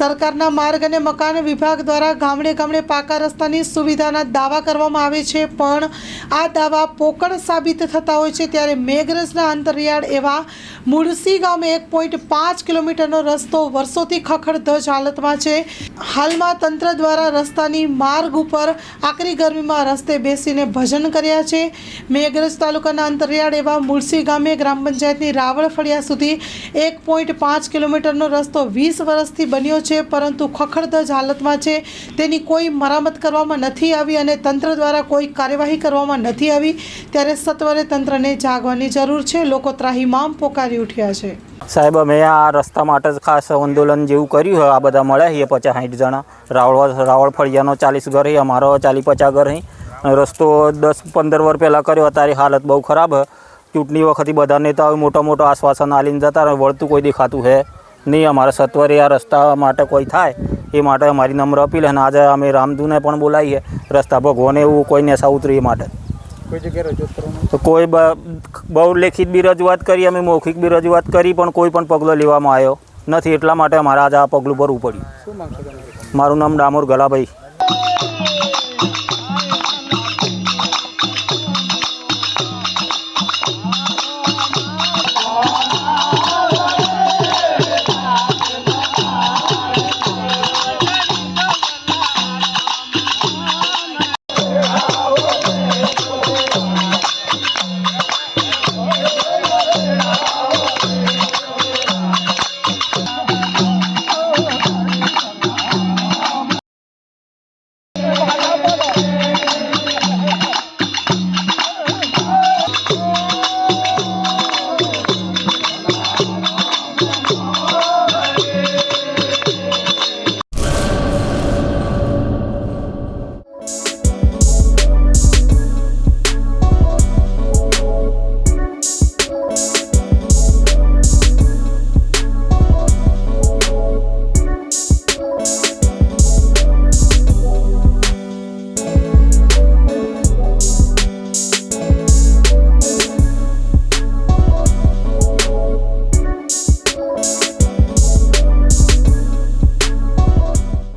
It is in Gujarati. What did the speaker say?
સરકારના માર્ગ અને મકાન વિભાગ દ્વારા ગામડે ગામડે પાકા રસ્તાની સુવિધાના દાવા કરવામાં આવે છે, પણ આ દાવા પોકળ સાબિત થતા હોય છે ત્યારે મેઘરજના અંતરિયાળ એવા મુળસી ગામે એક પોઈન્ટ પાંચ કિલોમીટરનો રસ્તો વર્ષોથી ખખડધજ હાલતમાં છે. હાલમાં તંત્ર દ્વારા રસ્તાની માર્ગ ઉપર આકરી ગરમીમાં રસ્તે બેસીને ભજન કર્યા છે. મેઘરજ તાલુકાના અંતરિયાળ એવા મુળસી ગામે ગ્રામ પંચાયતની રાવળ ફળિયા સુધી એક પોઈન્ટ પાંચ કિલોમીટરનો રસ્તો વીસ વર્ષથી બન્યો છે. પરંતુ ખખડધજ હાલતમાં છે. તેની કોઈ મરામત કરવામાં નથી આવી અને તંત્ર દ્વારા કોઈ કાર્યવાહી કરવામાં નથી આવી. ત્યારે સત્વરે તંત્રને જાગવાની જરૂર છે. લોકો ત્રાહીમામ પોકારી ઉઠ્યા છે. સાહેબ, અમે આ રસ્તા માટે જ ખાસ આંદોલન જેવું કર્યું હોય આ બધા મળ્યા છીએ પચાસ સાઠ જણા. રાવળ રાવળ ફળિયાનો ચાલીસ ઘર છે, અમારો ચાલીસ પચાસ ઘર છે. રસ્તો દસ પંદર વર્ષ પહેલાં કર્યો, અત્યારે હાલત બહુ ખરાબ ચૂંટણી વખતે બધા નેતાઓ મોટા મોટા આશ્વાસન આલીને જતા વળતું કોઈ દેખાતું છે. નહીં અમારા સત્વરે આ રસ્તા માટે કોઈ થાય એ માટે અમારી નમ્ર અપીલ અને આજે અમે રામદુને પણ બોલાવીએ રસ્તા ભગવાને એવું કોઈને સાઉતરી એ માટે. તો કોઈ બ- બહુ લેખિત બી રજૂઆત કરી અમે મૌખિક બી રજૂઆત કરી પણ કોઈ પણ પગલો લેવામાં આવ્યો નથી. એટલા માટે અમારે આજે આ પગલું ભરવું પડ્યું. મારું નામ ડામોર ગલાભાઈ.